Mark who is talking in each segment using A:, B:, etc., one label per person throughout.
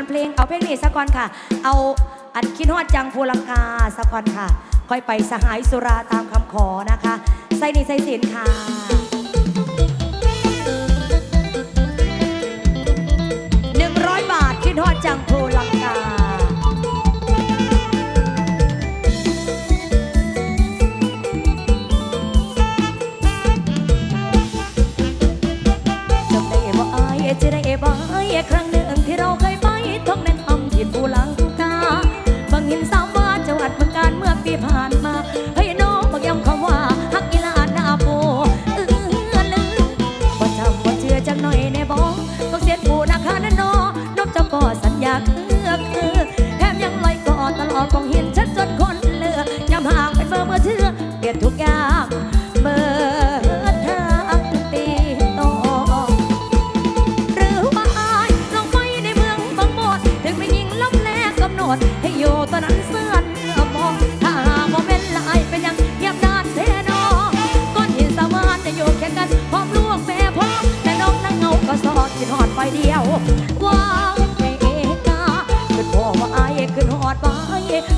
A: านเพลงเอาเพลงนี้สักก่อนค่ะ เอาอัดคิดฮอดจังโพลังกาสักก่อนค่ะ ค่อยไปสหายสุราตามคำขอนะคะ ใส่นี่ใส่สินค่ะ ดให้อยู่ตอนนั้นเสื้อนเมื่อมองถ้าหากว่เป็นลายเป็นยังเงียบนานเสนอก้อนหินสวานจะอยู่แค่กันพร้อมลูกแม่พร้อมแต่น้องนั่งเงาก็สอดขึ้นหอดไปเดียวว้าวแม่เอกาขึ้นพ่อว่าอายขึ้นหอดไป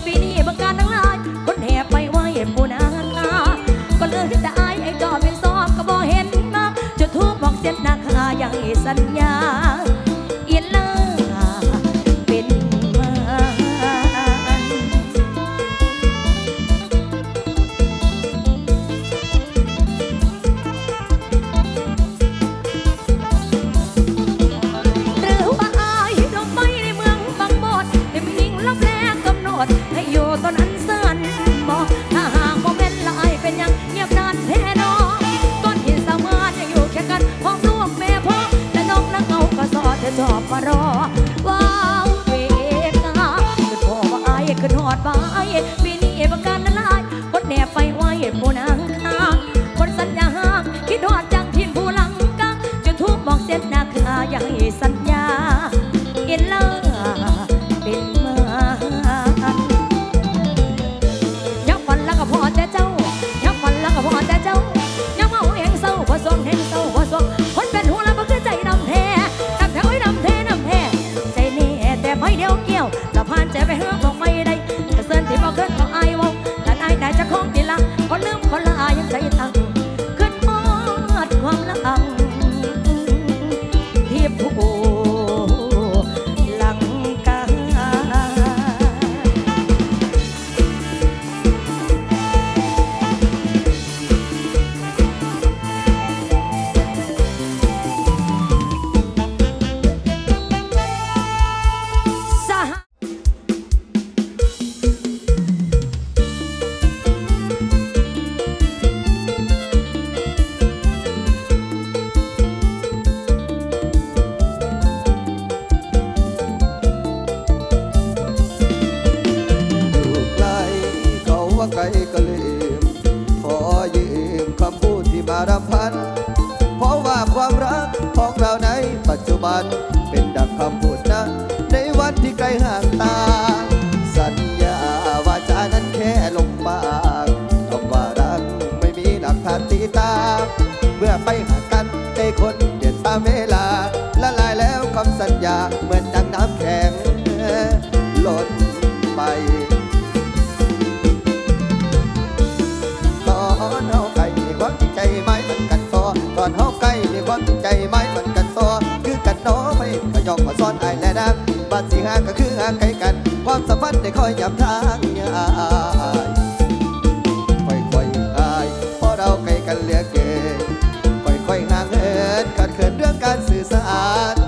A: ปีนี้บังการทั้งหลายคนแห่ไปไหวปูนาตาก็เลือกที่อายไอ้จอเป็นซอกก็บอเห็นนักจะทุบบอกเสียนนาคาอย่างสัญญา ก็ลืม ขอ
B: ยืมคำพูดที่มารำพัน เพราะว่าความรักของเราในปัจจุบัน เป็นดังคำพูดนั้นในวันที่ไกลห่างตา สัญญาว่าจะนั้นแค่ลมปากคำว่ารักไม่มีหลักฐานตีตา สิหาก็คือหาไกลกัน ความสัมพันธ์ได้คอยยับทางยายค่อยค่อยหายเพราะเราไกลกันเหลือเกินค่อยค่อยห่างเหินขัดเขินเรื่องการสื่อสาร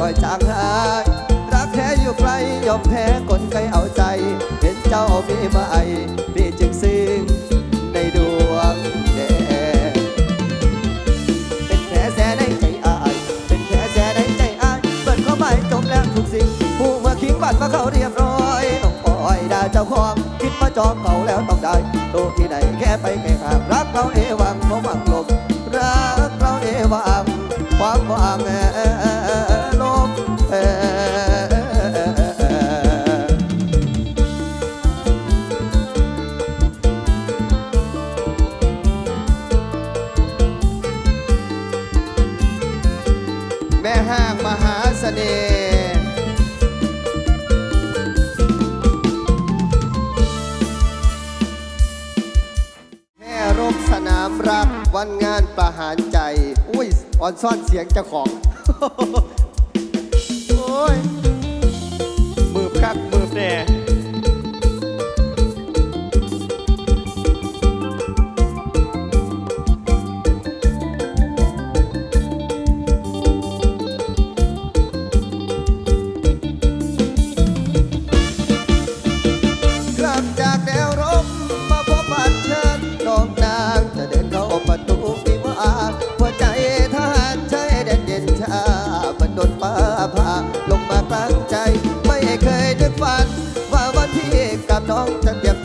B: ลอยจางหายรักแท้อยู่ใครยอมแพ้คนไกลเอาใจ เห็นเจ้ามีมาไอพี่จึงซึ้งในดวงแดงเป็นแผลแสในใจอาย เป็นแผลแสในใจอายเปิดข้าไปจบแล้วทุกสิ่งผู้เมื่อคิงบัดมาเขาเรียบร้อยน้องปอยด่าเจ้าของคิดมาจองเขาแล้วต้องได้โตที่ไหนแค่ไปแค่ หาเสน่ห์แม่รบสนามรับวันงานประหารใจ อุ้ยอ่อนซ่อนเสียงเจ้าของ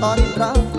B: ตอนรัก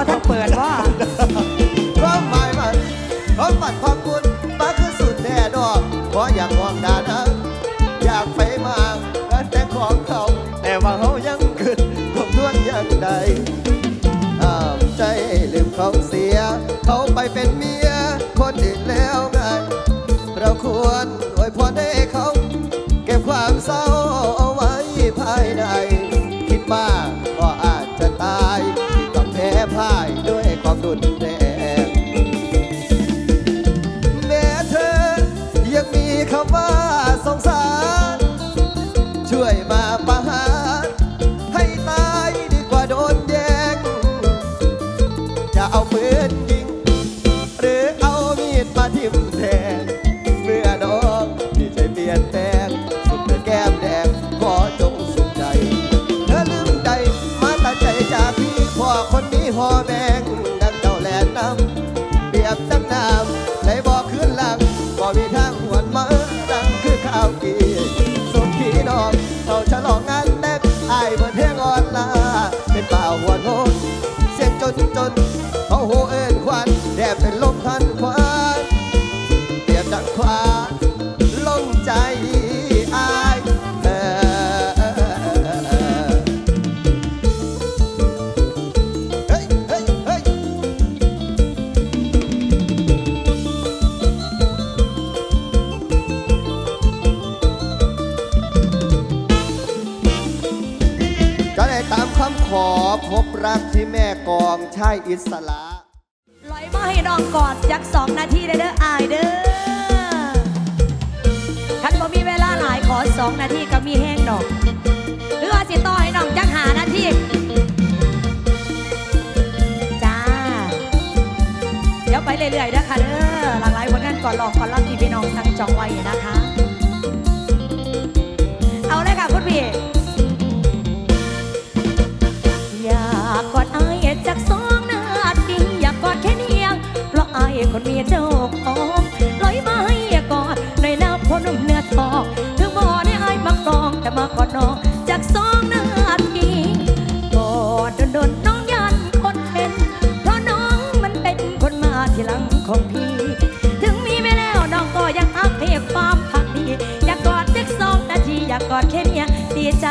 B: ว่าต้องเปิดว่าความหมายมันความฝันความคุญมาคือสุดแน่ดอกเพราะอยากมอ
A: งดา
B: นังอ
A: ยากไป
B: มาแต่
A: ข
B: องเขา แต่ว่าเขายังคืนทบทวนยังใดห้ามใจลืมเขาเสีย เขาไปเป็นเมีย คนอื่นแล้วไงเราควร สักนา สละ
A: ลอยมาให้น้องกอดยักสองนาทีเด้ออายเด้อท่านบ่มีเวลาหลายขอสองนาทีก็มีแห้งดอกหรือว่าสิต่อให้น้องจักหานาทีจ้าเดี๋ยวไปเรื่อยๆนะคะเด้อหลากหลายผนงานก่อนลอกก่อนรับที่พี่น้องทั้งจองไว้นะคะ เจ้าขอลมาให้กอดในแล้วพนุ่มเนื้อทองถึงบ่ได้ไอ้มักรองแต่มากอนจากสองนาทีกอดโดนน้องยันคนเป็น เพราะน้องมันเป็นคนมาทีหลังของพีถึงมีไม่แล้วน้องก็ยังอักเพความพักดี อยากกอดสักสองนาทีอยากกอดแคมีตีใจ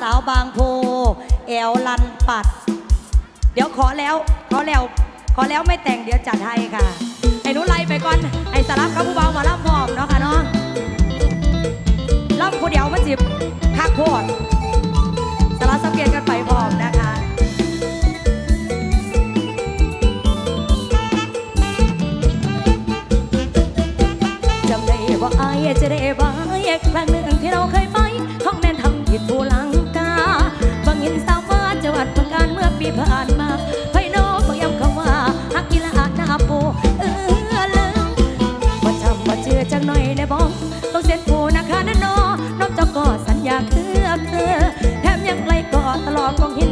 A: สาวบางโพ แอวลันปัด เดี๋ยวขอแล้ว ขอแล้ว ขอแล้วไม่แต่งเดี๋ยวจัดให้ค่ะ ไอ้หนุไล่ไปก่อน ไอ้สลับกับผู้เบามาล่ำพร้อมเนาะค่ะเนาะล่ำผู้เดียวมันจิบคักโพดสลับสังเกตกันไปพร้อมนะคะ ผ่านมาไพ่น้องบางย้ำคำว่าฮักกีฬาหน้าปูเออเลืมว่าจำว่าเจอจังหน่อยในบ้องต้องเส้นผูนะคะนั่นนอน้องเจ้าก็สัญญาเคือเธอแถมยังไกลก็ตลอดกองหิน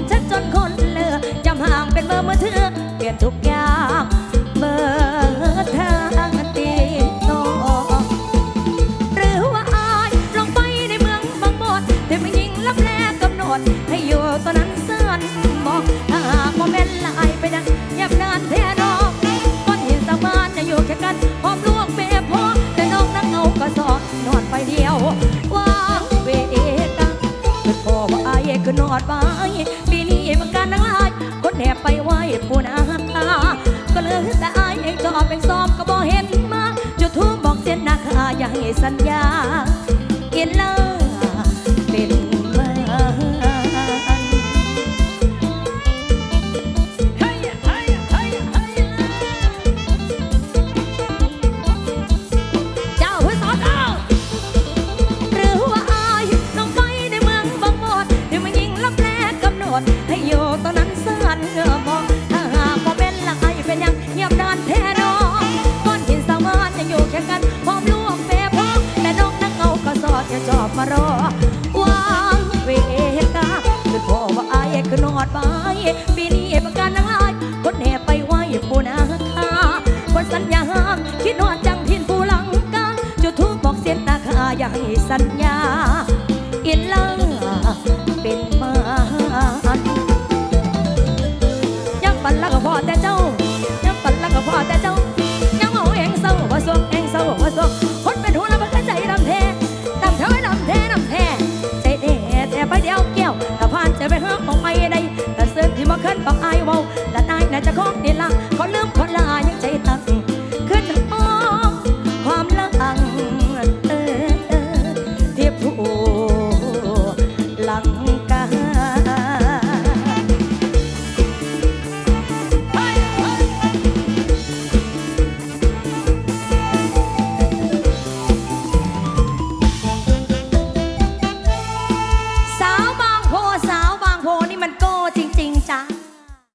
A: อนอดไปปีนี้มันการนังลายคนแหบไปไหว้ปูนาตาก็เหลยแต่อายเองจอบเป็นซ้อมก็บ่เห็นมาจุดทูบบอกเส้นนาคาอย่าให้สัญญาเกินเลย